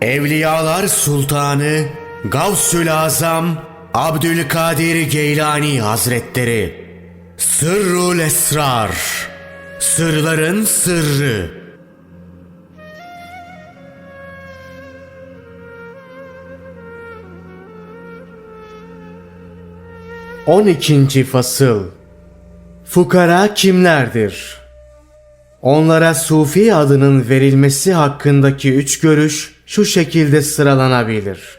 Evliyalar Sultanı Gavsül Azam Abdülkadir Geylani Hazretleri. Sırrul Esrar. Sırların Sırrı. On ikinci Fasıl. Fukara kimlerdir? Onlara Sufi adının verilmesi hakkındaki üç görüş şu şekilde sıralanabilir.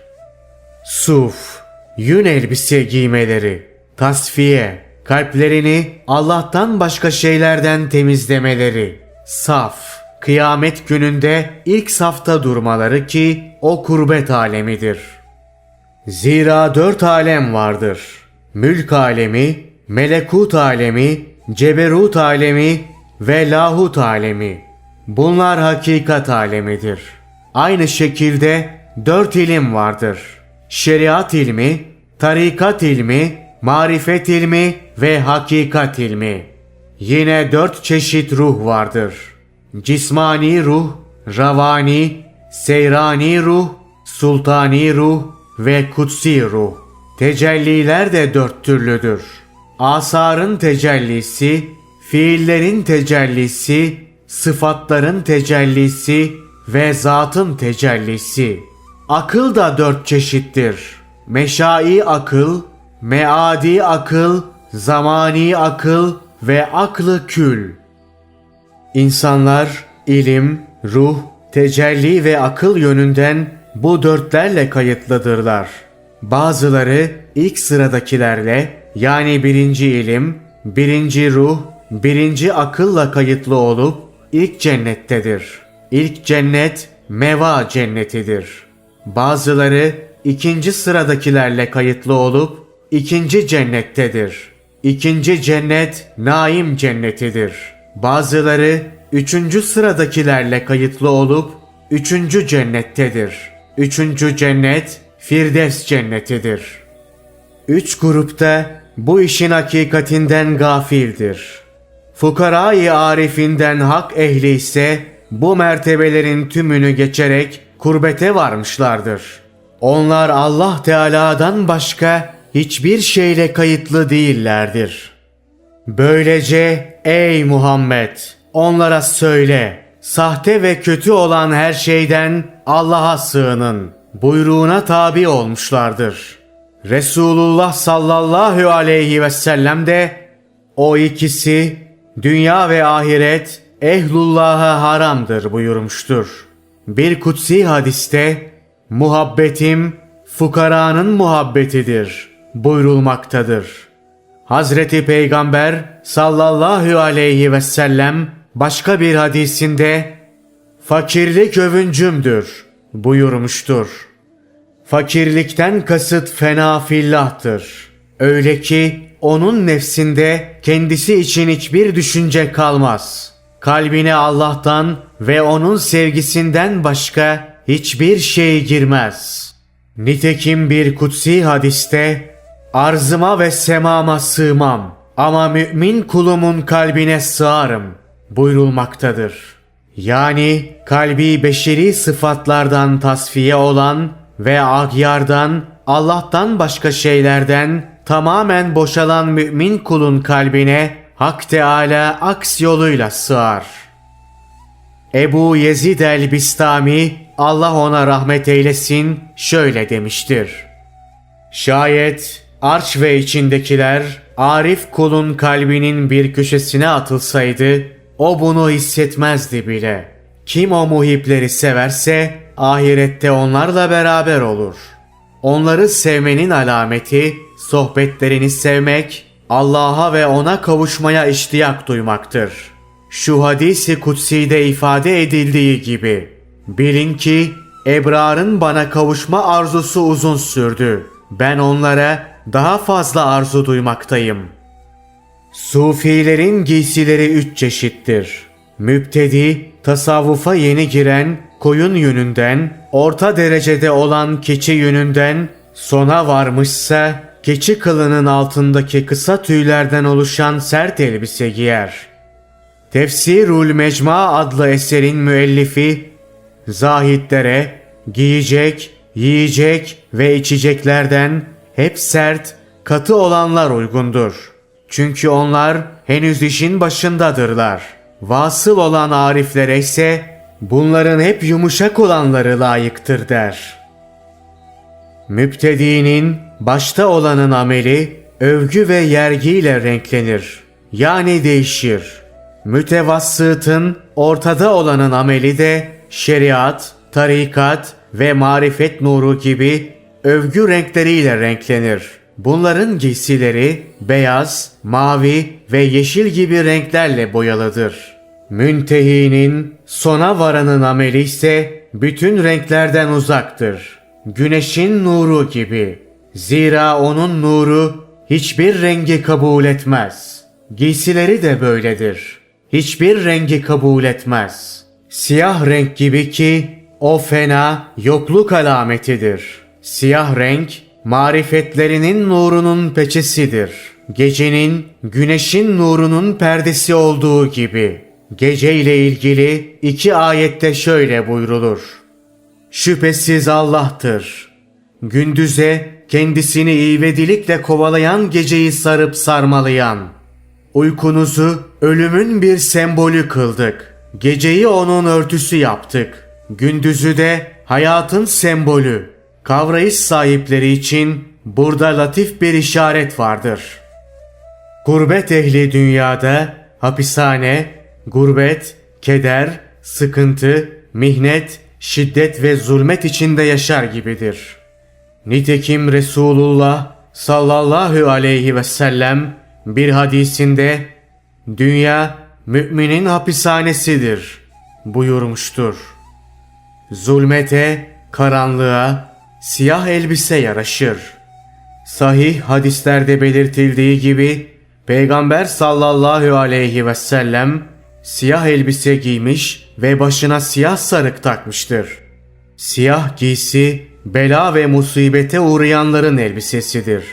Suf, yün elbise giymeleri, tasfiye, kalplerini Allah'tan başka şeylerden temizlemeleri, saf, kıyamet gününde ilk safta durmaları ki o kurbet alemidir. Zira dört alem vardır. Mülk alemi, melekut alemi, ceberut alemi ve lahut alemi. Bunlar hakikat alemidir. Aynı şekilde dört ilim vardır. Şeriat ilmi, tarikat ilmi, marifet ilmi ve hakikat ilmi. Yine dört çeşit ruh vardır. Cismani ruh, ravani, seyrani ruh, sultani ruh ve kutsi ruh. Tecelliler de dört türlüdür. Asarın tecellisi, fiillerin tecellisi, sıfatların tecellisi ve zatın tecellisi. Akıl da dört çeşittir. Meşai akıl, meadi akıl, zamani akıl ve aklı kül. İnsanlar ilim, ruh, tecelli ve akıl yönünden bu dörtlerle kayıtlıdırlar. Bazıları ilk sıradakilerle yani birinci ilim, birinci ruh, birinci akılla kayıtlı olup ilk cennettedir. İlk cennet meva cennetidir. Bazıları ikinci sıradakilerle kayıtlı olup ikinci cennettedir. İkinci cennet naim cennetidir. Bazıları üçüncü sıradakilerle kayıtlı olup üçüncü cennettedir. Üçüncü cennet Firdevs cennetidir. Üç grupta bu işin hakikatinden gafildir. Fukarayı arifinden hak ehli ise bu mertebelerin tümünü geçerek kurbete varmışlardır. Onlar Allah Teala'dan başka hiçbir şeyle kayıtlı değillerdir. Böylece ey Muhammed onlara söyle sahte ve kötü olan her şeyden Allah'a sığının buyruğuna tabi olmuşlardır. Resulullah sallallahu aleyhi ve sellem de o ikisi dünya ve ahiret ehlullah'a haramdır buyurmuştur. Bir kutsi hadiste muhabbetim fukaranın muhabbetidir buyurulmaktadır. Hazreti Peygamber sallallahu aleyhi ve sellem başka bir hadisinde fakirlik övüncümdür buyurmuştur. Fakirlikten kasıt fena fillahtır. Öyle ki onun nefsinde kendisi için hiçbir düşünce kalmaz. Kalbine Allah'tan ve onun sevgisinden başka hiçbir şey girmez. Nitekim bir kutsi hadiste arzıma ve semama sığmam ama mümin kulumun kalbine sığarım buyurulmaktadır. Yani kalbi beşeri sıfatlardan tasfiye olan ve agyardan Allah'tan başka şeylerden tamamen boşalan mümin kulun kalbine Hak Teala aks yoluyla sığar. Ebu Yezid el-Bistami Allah ona rahmet eylesin şöyle demiştir. Şayet arş ve içindekiler arif kulun kalbinin bir köşesine atılsaydı o bunu hissetmezdi bile. Kim o muhipleri severse ahirette onlarla beraber olur. Onları sevmenin alameti sohbetlerini sevmek, Allah'a ve ona kavuşmaya iştiyak duymaktır. Şu hadisi kutsi'de ifade edildiği gibi bilin ki Ebrar'ın bana kavuşma arzusu uzun sürdü. Ben onlara daha fazla arzu duymaktayım. Sufilerin giysileri üç çeşittir. Müptedi, tasavvufa yeni giren, koyun yönünden, orta derecede olan keçi yönünden, sona varmışsa keçi kılının altındaki kısa tüylerden oluşan sert elbise giyer. Tefsirul Mecma adlı eserin müellifi, zahitlere, giyecek, yiyecek ve içeceklerden hep sert, katı olanlar uygundur. Çünkü onlar henüz işin başındadırlar. Vasıl olan ariflere ise bunların hep yumuşak olanları layıktır der. Müptedinin başta olanın ameli övgü ve yergiyle renklenir. Yani değişir. Mütevassıtın ortada olanın ameli de şeriat, tarikat ve marifet nuru gibi övgü renkleriyle renklenir. Bunların giysileri beyaz, mavi ve yeşil gibi renklerle boyalıdır. Müntehinin sona varanın ameli ise bütün renklerden uzaktır. Güneşin nuru gibi. Zira onun nuru hiçbir rengi kabul etmez. Giysileri de böyledir. Hiçbir rengi kabul etmez. Siyah renk gibi ki o fena yokluk alametidir. Siyah renk marifetlerinin nurunun peçesidir. Gecenin güneşin nurunun perdesi olduğu gibi. Gece ile ilgili iki ayette şöyle buyrulur. Şüphesiz Allah'tır. Gündüze kendisini ivedilikle kovalayan geceyi sarıp sarmalayan. Uykunuzu ölümün bir sembolü kıldık. Geceyi onun örtüsü yaptık. Gündüzü de hayatın sembolü. Kavrayış sahipleri için burada latif bir işaret vardır. Gurbet ehli dünyada hapishane, gurbet, keder, sıkıntı, mihnet, şiddet ve zulmet içinde yaşar gibidir. Nitekim Resulullah sallallahu aleyhi ve sellem bir hadisinde dünya müminin hapishanesidir buyurmuştur. Zulmete, karanlığa, siyah elbise yaraşır. Sahih hadislerde belirtildiği gibi Peygamber sallallahu aleyhi ve sellem siyah elbise giymiş ve başına siyah sarık takmıştır. Siyah giysi bela ve musibete uğrayanların elbisesidir.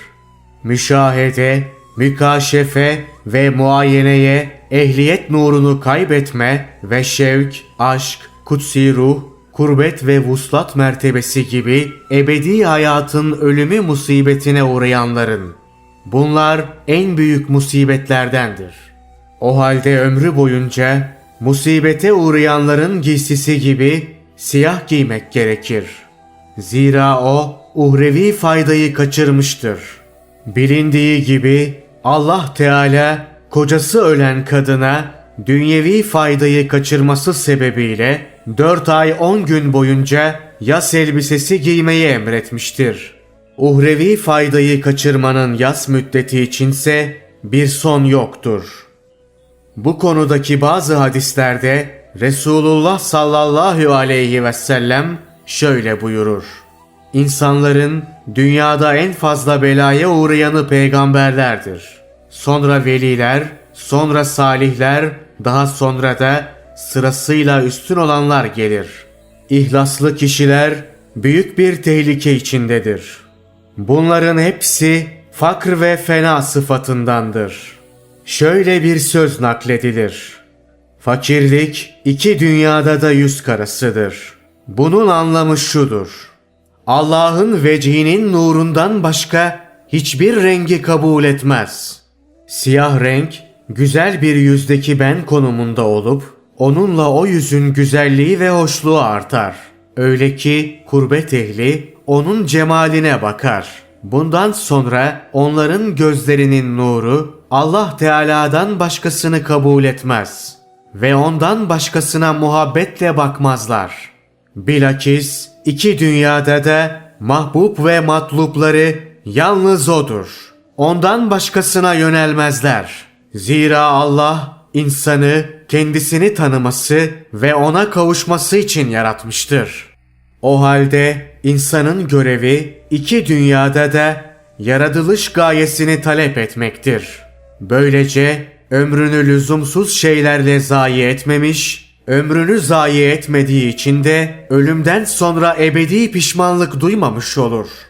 Müşahede, mükaşefe ve muayeneye ehliyet nurunu kaybetme ve şevk, aşk, kutsi ruh, kurbet ve vuslat mertebesi gibi ebedi hayatın ölümü musibetine uğrayanların. Bunlar en büyük musibetlerdendir. O halde ömrü boyunca musibete uğrayanların giysisi gibi siyah giymek gerekir. Zira o uhrevi faydayı kaçırmıştır. Bilindiği gibi Allah Teala kocası ölen kadına dünyevi faydayı kaçırması sebebiyle 4 ay 10 gün boyunca yas elbisesi giymeyi emretmiştir. Uhrevi faydayı kaçırmanın yas müddeti içinse bir son yoktur. Bu konudaki bazı hadislerde Resulullah sallallahu aleyhi ve sellem şöyle buyurur. İnsanların dünyada en fazla belaya uğrayanı peygamberlerdir. Sonra veliler, sonra salihler, daha sonra da sırasıyla üstün olanlar gelir. İhlaslı kişiler büyük bir tehlike içindedir. Bunların hepsi fakr ve fena sıfatındandır. Şöyle bir söz nakledilir. Fakirlik iki dünyada da yüz karasıdır. Bunun anlamı şudur. Allah'ın vecihinin nurundan başka hiçbir rengi kabul etmez. Siyah renk güzel bir yüzdeki ben konumunda olup onunla o yüzün güzelliği ve hoşluğu artar. Öyle ki kurbet ehli onun cemaline bakar. Bundan sonra onların gözlerinin nuru Allah Teala'dan başkasını kabul etmez ve ondan başkasına muhabbetle bakmazlar. Bilakis iki dünyada da mahbub ve matlupları yalnız odur. Ondan başkasına yönelmezler. Zira Allah insanı kendisini tanıması ve ona kavuşması için yaratmıştır. O halde insanın görevi iki dünyada da yaratılış gayesini talep etmektir. Böylece ömrünü lüzumsuz şeylerle zayi etmemiş, ömrünü zayi etmediği için de ölümden sonra ebedi pişmanlık duymamış olur.''